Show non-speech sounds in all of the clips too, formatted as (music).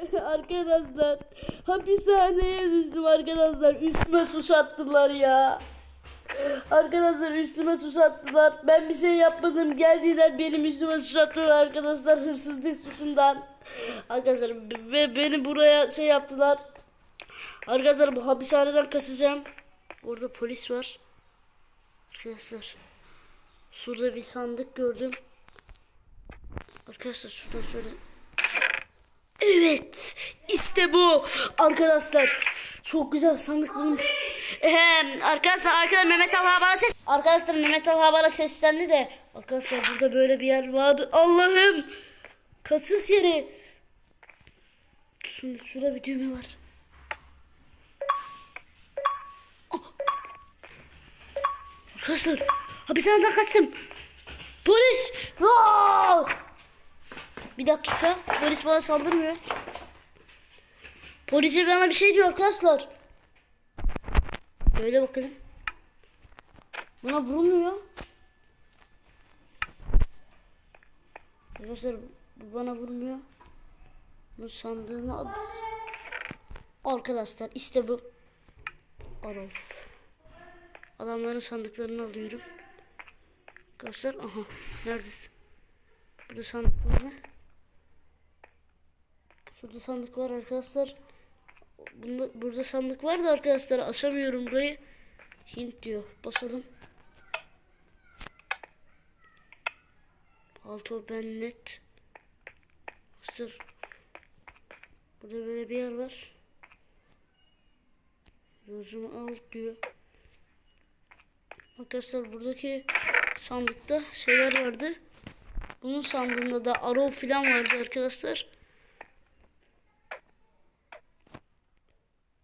(laughs) arkadaşlar hapishaneye düştüm arkadaşlar. Üstüme suç attılar ya. Arkadaşlar üstüme suç attılar. Ben bir şey yapmadım. Geldiler benim üstüme suç attılar arkadaşlar hırsızlık suçundan. Arkadaşlar ve beni buraya şey yaptılar. Arkadaşlar bu hapishaneden kaçacağım. Orada polis var. Arkadaşlar şurada bir sandık gördüm. Arkadaşlar şuradan şöyle Evet. işte bu. Arkadaşlar çok güzel sandık. Ehem, arkadaşlar arkada Mehmet Alha bana ses. Arkadaşlar Mehmet Alha bana seslendi de. Arkadaşlar burada böyle bir yer var. Allah'ım. Kasız yeri. Şurada, şurada bir düğme var. Ah. Arkadaşlar hapishaneden kaçtım. Polis. Aa! Bir dakika. Polis bana saldırmıyor. Polise bana bir şey diyor arkadaşlar. Böyle bakalım. Bana vurmuyor. Arkadaşlar bu bana vurmuyor. Bu sandığını al. Arkadaşlar işte bu. Arof. Adamların sandıklarını alıyorum. Arkadaşlar aha neredesin? Burada sandık var mı? Şurada sandık var arkadaşlar. Bunda, burada sandık var da arkadaşlar açamıyorum burayı. Hint diyor. Basalım. Alto ben net. Arkadaşlar. Burada böyle bir yer var. Yozumu al diyor. Arkadaşlar buradaki sandıkta şeyler vardı. Bunun sandığında da arrow falan vardı arkadaşlar.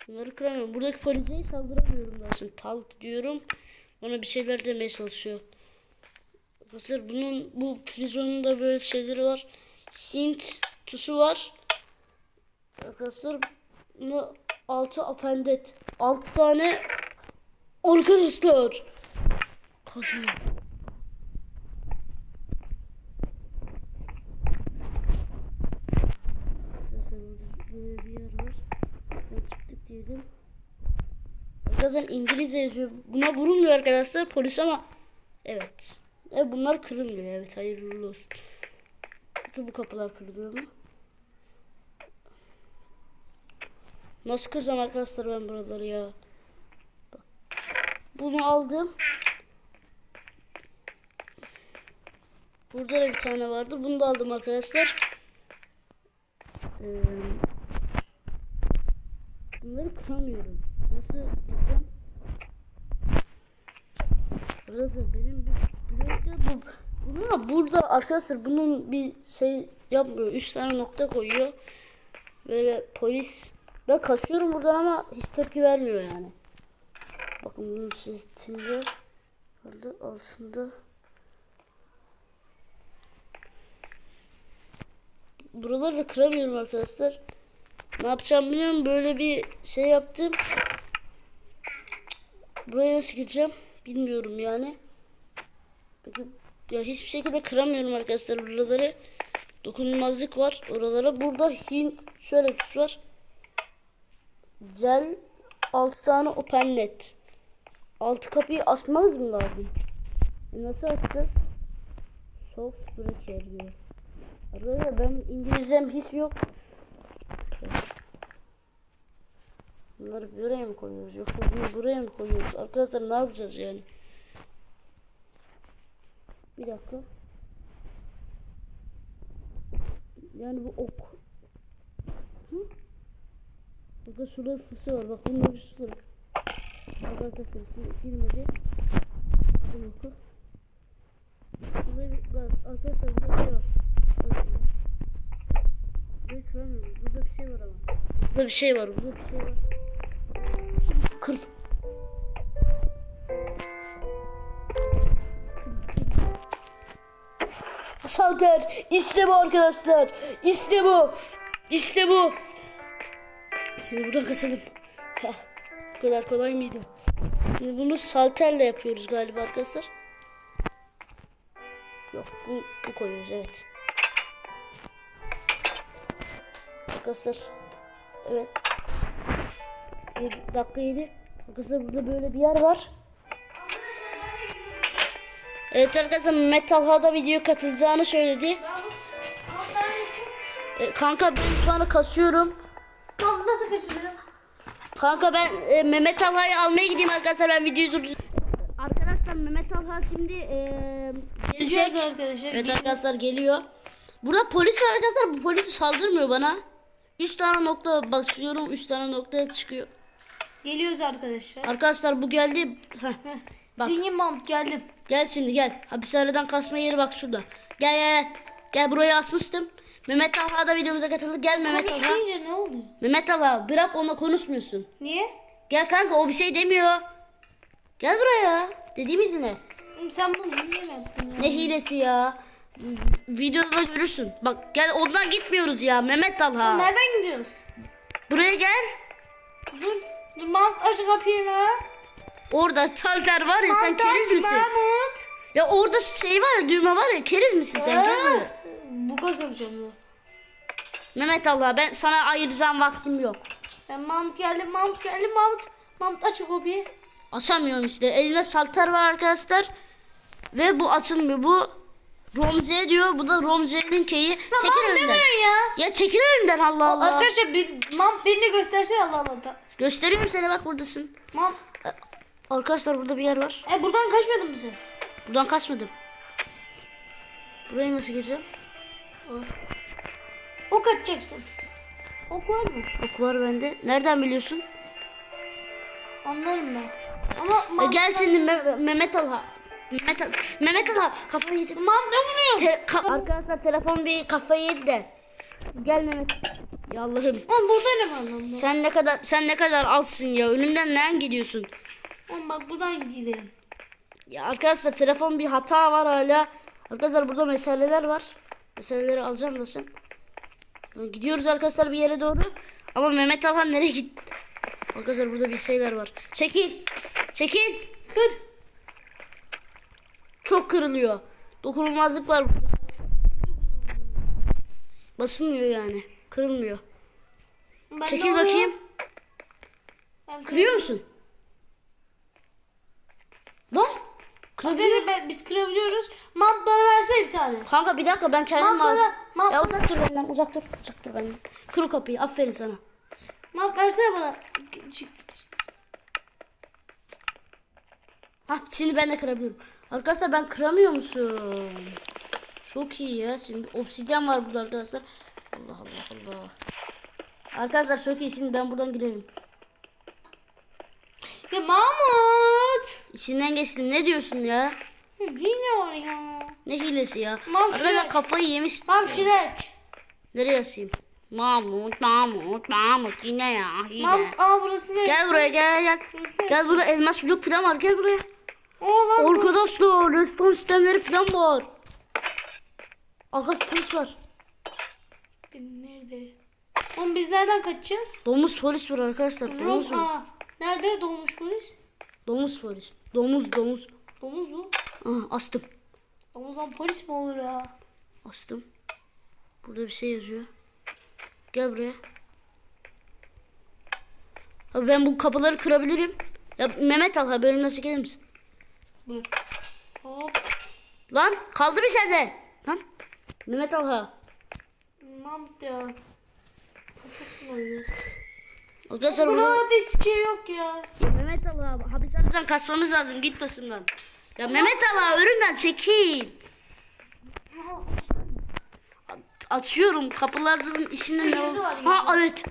Bunları kıramıyorum. Buradaki polise saldıramıyorum. Şimdi talk diyorum. Bana bir şeyler demeye çalışıyor. Arkadaşlar bunun bu prizonun da böyle şeyleri var. Hint tuşu var. Arkadaşlar bunda 6 apendet. 6 tane arkadaşlar. Kazma. Arkadaşlar burada böyle bir yer var. Ben çıktık diyelim. Arkadaşlar İngilizce yazıyor. Buna vurulmuyor arkadaşlar polis ama evet. E bunlar kırılmıyor evet hayırlı olsun. Peki bu kapılar kırılıyor mu? Nasıl kıracağım arkadaşlar ben buraları ya? Bak. Bunu aldım. Burada da bir tane vardı. Bunu da aldım arkadaşlar. Ee, bunları kıramıyorum. Nasıl yapacağım? Burası benim bir blokta bu. Burada arkadaşlar bunun bir şey yapmıyor. Üç tane nokta koyuyor. Böyle polis. Ben kaçıyorum buradan ama hiç tepki vermiyor yani. Bakın bunun setinde vardı altında. Buraları da kıramıyorum arkadaşlar. Ne yapacağım bilmiyorum. Böyle bir şey yaptım. Buraya nasıl gideceğim bilmiyorum yani. Peki ya hiçbir şekilde kıramıyorum arkadaşlar buraları. Dokunulmazlık var oralara. Burada Hint şöyle bir tuş var. Cel 6 tane open net. Altı kapıyı açmamız mı lazım? E nasıl açacağız? Soft breaker diyor. Arkadaşlar ben İngilizcem hiç yok. Bunları buraya mı koyuyoruz? Yok bunu buraya mı koyuyoruz? Arkadaşlar ne yapacağız yani? Bir dakika. Yani bu ok. Hı? Burada şurada fısı var. Bak bunda bir su var. Bak arkadaşlar şimdi girmedi. Bu oku. Burada bir, bak arkadaşlar burada bir şey var. Bak şimdi. Burayı kıramıyorum. Burada bir şey var ama. Burada bir şey var. Burada bir şey var. Kır. Salter. İşte bu arkadaşlar. İşte bu. İşte bu. Seni buradan kaçalım. Heh, Bu kadar kolay mıydı? Şimdi bunu salterle yapıyoruz galiba arkadaşlar. Yok bu, bu koyuyoruz evet. Arkadaşlar Evet. 7 dakika 7. Arkadaşlar burada böyle bir yer var. Evet arkadaşlar Mehmet Talha da video katılacağını söyledi. E, kanka ben şu anda kasıyorum. Tam nasıl kaçırıyor? Kanka ben e, Mehmet Talha'yı almaya gideyim arkadaşlar ben videoyu durdurayım. Arkadaşlar Mehmet Talha şimdi e, gelecek. Arkadaşlar. Evet arkadaşlar geliyor. Burada polis var arkadaşlar. Bu polis saldırmıyor bana. 3 tane nokta basıyorum. 3 tane noktaya çıkıyor. Geliyoruz arkadaşlar. Arkadaşlar bu geldi. (laughs) Bak. Zengin Mahmut geldim. Gel şimdi gel. Hapishaneden kasma yeri bak şurada. Gel gel gel. Buraya asmıştım. Mehmet Talha da videomuza katıldı. Gel Mehmet Talha. deyince ne oluyor? Mehmet Talha bırak onunla konuşmuyorsun. Niye? Gel kanka o bir şey demiyor. Gel buraya. Dediğimi dinle. Sen bunu ya? Ne hilesi ya. Videoda görürsün. Bak gel ondan gitmiyoruz ya Mehmet Talha. Nereden gidiyoruz? Buraya gel. Dur. Dur Mahmut aç kapıyı lan. Orada talter var ya sen keriz misin? Mahmut. Ya orada şey var ya düğme var ya keriz misin sen? Gel buraya. Bu kadar sokacağım bunu. Mehmet Allah ben sana ayıracağım vaktim yok. Ben Mahmut geldi, Mahmut geldi, Mahmut. Mahmut aç o kapıyı. Açamıyorum işte. Elimde salter var arkadaşlar. Ve bu açılmıyor. Bu Romze diyor. Bu da Romze'nin keyi. Çekil Mahmut önümden. ya? Ya çekil önümden Allah Allah. Arkadaşlar bir, Mahmut beni de göstersene Allah Allah. Gösteriyorum sana bak buradasın. Mahmut. Arkadaşlar burada bir yer var. E buradan kaçmadın mı sen? Buradan kaçmadım. Buraya nasıl gireceğim? Ok atacaksın. Ok var mı? Ok var bende. Nereden biliyorsun? Anlarım ben. Ama E, gel şimdi Me- Mehmet Alha. Mehmet, Al- Mehmet Alha kafayı yedi. Vuruyor? Te- ka- Arkadaşlar telefon bir kafayı yedi de. Gel Mehmet. Ya Allah'ım. Oğlum burada ne var lan? Sen ne kadar sen ne kadar alsın ya. Önümden neden gidiyorsun? Oğlum bak buradan gidelim. Ya arkadaşlar telefon bir hata var hala. Arkadaşlar burada meseleler var. Meseleleri alacağım da sen. Gidiyoruz arkadaşlar bir yere doğru. Ama Mehmet Alhan nereye gitti? Arkadaşlar burada bir şeyler var. Çekil. Çekil. Kır. Çok kırılıyor. Dokunulmazlık var burada. Basılmıyor yani. Kırılmıyor. Ben Çekil bakayım. Ben Kırıyor musun? Lan. Arkadaşlar ben, biz kırabiliyoruz. Bana versene bir tane. Kanka bir dakika ben kendim lazım. bana, mam- Ya uzak dur benden uzak dur. Uzak dur benden. Kır o kapıyı aferin sana. Mahmut versene bana. Çık. Ha şimdi ben de kırabiliyorum. Arkadaşlar ben kıramıyor musun? Çok iyi ya. Şimdi obsidyen var burada arkadaşlar. Allah Allah Allah. Arkadaşlar çok iyi. Şimdi ben buradan girelim. Ya Mahmut. İçinden geçtim. Ne diyorsun ya? Yine var ya. Ne hilesi ya? Arkadaşlar kafayı yemiş. Şunu aç. Nereye yazayım? Mahmut, Mahmut, Mahmut yine ya. Yine. Mahmut aa burası ne? Gel buraya gel gel. Burası? Gel burada elmas blok falan var. Gel buraya. Oo lan bu. Arkadaşlar reston sistemleri falan var. Arkadaş polis var. Nerede? Oğlum biz nereden kaçacağız? Domuz polis var arkadaşlar. Domuz aa. Nerede doğmuş polis? Domuz polis. Domuz domuz. Domuz mu? Aha, astım. Domuzdan polis mi olur ya? Astım. Burada bir şey yazıyor. Gel buraya. Abi ben bu kapıları kırabilirim. Ya Mehmet al haberini nasıl gelir misin? Hop. Lan kaldır içeride. Lan. Mehmet Alha. Mahmut ya. Çok. Arkadaşlar burada... Burada hiçbir şey yok ya. Ya Mehmet Allah hapishaneden kasmamız lazım git başımdan. Ya Mehmet Allah önümden çekil. At- Açıyorum kapılardan içinde ne var? var, Ha evet.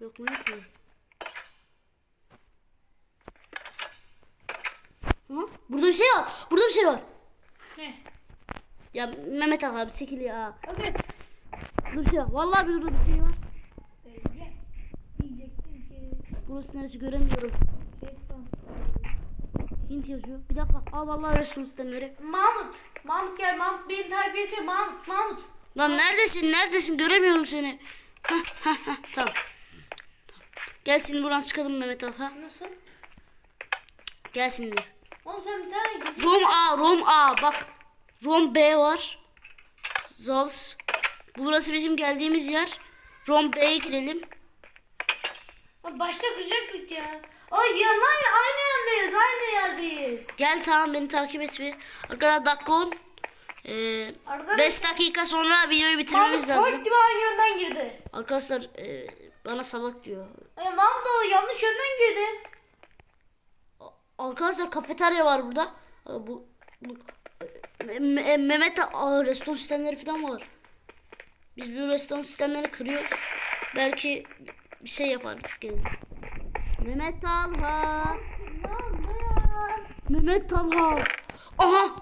Yok mu yok mu? Ha? Burada bir şey var. Burada bir şey var. Ne? Ya Mehmet abi çekil ya. Evet. Burada bir şey var. Vallahi burada bir şey var. Öyle. Diyecektim ki. Burası neresi göremiyorum. Hint yazıyor. Bir dakika. Aa vallahi resim sistemleri. Mahmut. Mahmut gel. Mahmut beni etsene. Mahmut. Mahmut. Lan neredesin? Neredesin? Göremiyorum seni. Tamam. Tamam. Gel şimdi buradan çıkalım Mehmet Alha. Nasıl? Gel şimdi. Oğlum sen bir tane gizli. Rom A, Rom A. Bak. Rom B var. Zals. Burası bizim geldiğimiz yer. Rom B'ye girelim. Başta kıracaktık ya. Ay ya aynı, yerdayız. Aynı yerdeyiz. Gel tamam beni takip et bir. Arkadaşlar dakika 10. Arkadaşlar- 5 dakika sonra videoyu bitirmemiz lazım. gibi aynı yönden girdi. Arkadaşlar e, bana salak diyor. E, da yanlış yönden girdi. Arkadaşlar kafeterya var burada. Bu, bu Me- Mehmet Aa, restoran sistemleri falan var. Biz bu restoran sistemlerini kırıyoruz. Belki bir şey yapar. Gelin. Mehmet Talha. Mehmet Talha. Aha.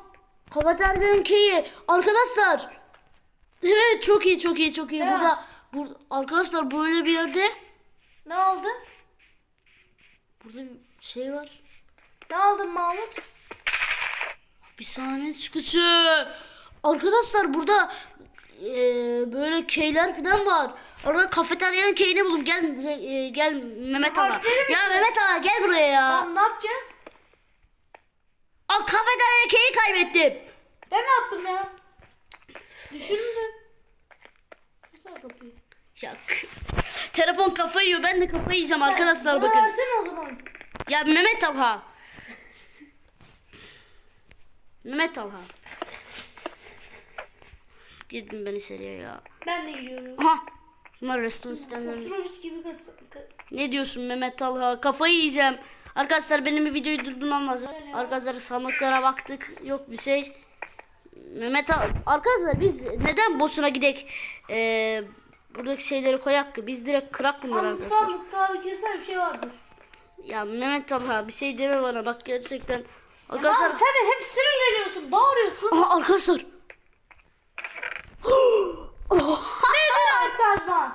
Kafeteryanın keyi. Arkadaşlar. Evet çok iyi çok iyi çok iyi. Ya. Burada, burada arkadaşlar böyle bir yerde Ne oldu? burada bir şey var. Ne aldın Mahmut? Bir saniye çıkışı. Arkadaşlar burada e, böyle keyler falan var. Orada kafeteryanın keyini buldum. Gel e, gel Mehmet Ağa. Ya Mehmet Ağa gel buraya ya. Tamam ne yapacağız? Aa kafeteryanın keyi kaybettim. Ben ne yaptım ya? Düşündüm. Kırsana kapıyı. Ya k- telefon kafayı yiyor. Ben de kafayı yiyeceğim arkadaşlar Bana bakın. versene o zaman. Ya Mehmet Talha. Mehmet Talha. Girdim ben içeriye ya. Ben de gidiyorum. Aha. Bunlar restoran sistemleri. Petrovic gibi kas... ka- Ne diyorsun Mehmet Talha? Kafayı yiyeceğim. Arkadaşlar benim bir videoyu durdurmam lazım. Arkadaşlar sandıklara baktık. Yok bir şey. Mehmet Talha. Arkadaşlar biz neden boss'una gidek? Ee, buradaki şeyleri koyak ki. Biz direkt kırak bunları Ama arkadaşlar. mutfağa mutfağa bir girsene bir şey vardır. Ya Mehmet Talha bir şey deme bana. Bak gerçekten. Arkadaşlar... Sen de hep sinirleniyorsun, bağırıyorsun. Aha arkadaşlar. (gasps) Nedir arkadaşlar?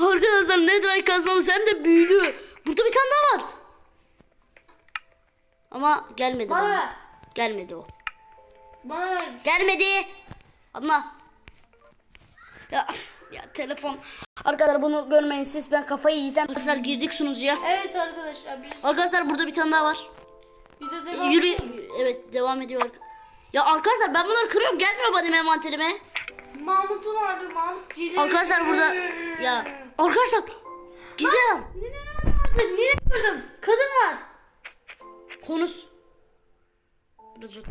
Arkadaşlar Netherite kazmamız hem de büyüdü. Burada bir tane daha var. Ama gelmedi Bana bana. Gelmedi o. Bana ver. Gelmedi. Abla. Ya ya telefon. Arkadaşlar bunu görmeyin siz ben kafayı yiyeceğim. Arkadaşlar girdik sunucuya. Evet arkadaşlar bir Arkadaşlar burada bir tane daha var. Video devam Yürü. Evet devam ediyor. Ya arkadaşlar ben bunları kırıyorum. Gelmiyor benim envanterime. Mahmut'un vardı Mahmut. Cileri. Arkadaşlar burada ya arkadaşlar gizlerim. Niye vurdum? Kadın var. Konuş. Birazcık.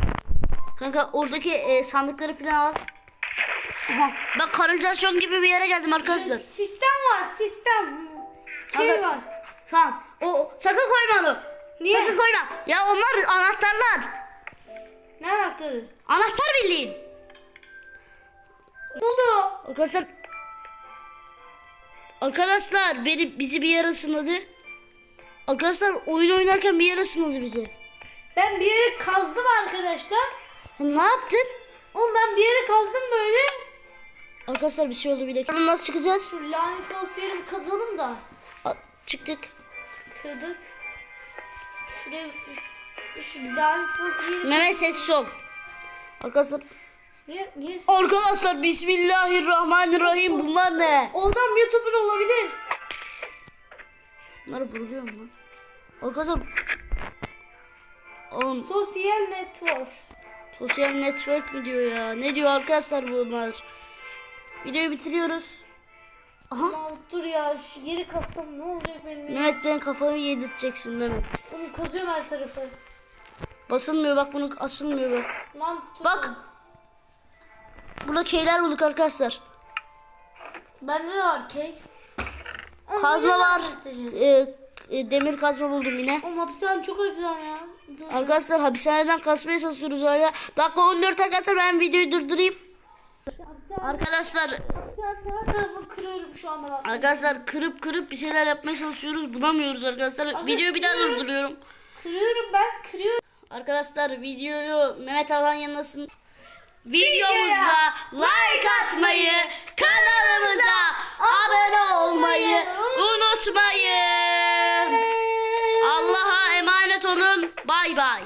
Kanka oradaki e, sandıkları falan al. Aha, ben kanalizasyon gibi bir yere geldim arkadaşlar. Sistem var sistem. Niye? Sakın koyma. Ya onlar anahtarlar. Ne anahtarı? Anahtar bildiğin. Ne oldu? Arkadaşlar Arkadaşlar beni bizi bir yere ısınladı. Arkadaşlar oyun oynarken bir yere ısınladı bizi. Ben bir yere kazdım arkadaşlar. Ne yaptın? Oğlum ben bir yere kazdım böyle. Arkadaşlar bir şey oldu bir dakika. Nasıl çıkacağız? Şu lanet olası yerimi kazalım da. A- çıktık. Kırdık. Şuraya şu lanet olası yeri. Mehmet sessiz ol. Arkadaşlar Niye? Niye? Arkadaşlar Bismillahirrahmanirrahim bunlar ne? Oradan YouTuber olabilir. Bunları vuruluyor mu? Arkadaşlar Oğlum Sosyal network. sosyal network mi diyor ya? Ne diyor arkadaşlar bunlar? Videoyu bitiriyoruz. Aha Mahmut dur ya şu yeri kazsam ne olacak benim ya? Mehmet benim kafamı yedirteceksin Mehmet. Onu kazıyorum her tarafı. Basılmıyor bak bunu açılmıyor bak. Mahmut dur. Bak. Burada keyler bulduk arkadaşlar. Bende de var kek. Oğlum, Kazma bunu var. Ee, e, demir kazma buldum yine. Oğlum hapishane çok hafiften ya. Dur. Arkadaşlar hapishaneden kasmaya çalışıyoruz hala. Dakika 14 arkadaşlar ben videoyu durdurayım. Arkadaşlar. Arkadaşlar kırıp kırıp bir şeyler yapmaya çalışıyoruz. Bulamıyoruz arkadaşlar. arkadaşlar Videoyu bir daha durduruyorum. Kırıyorum ben kırıyorum. Arkadaşlar videoyu Mehmet Alan yanındasın. Videomuza like atmayı, kanalımıza abone olmayı unutmayın. Allah'a emanet olun. Bay bay.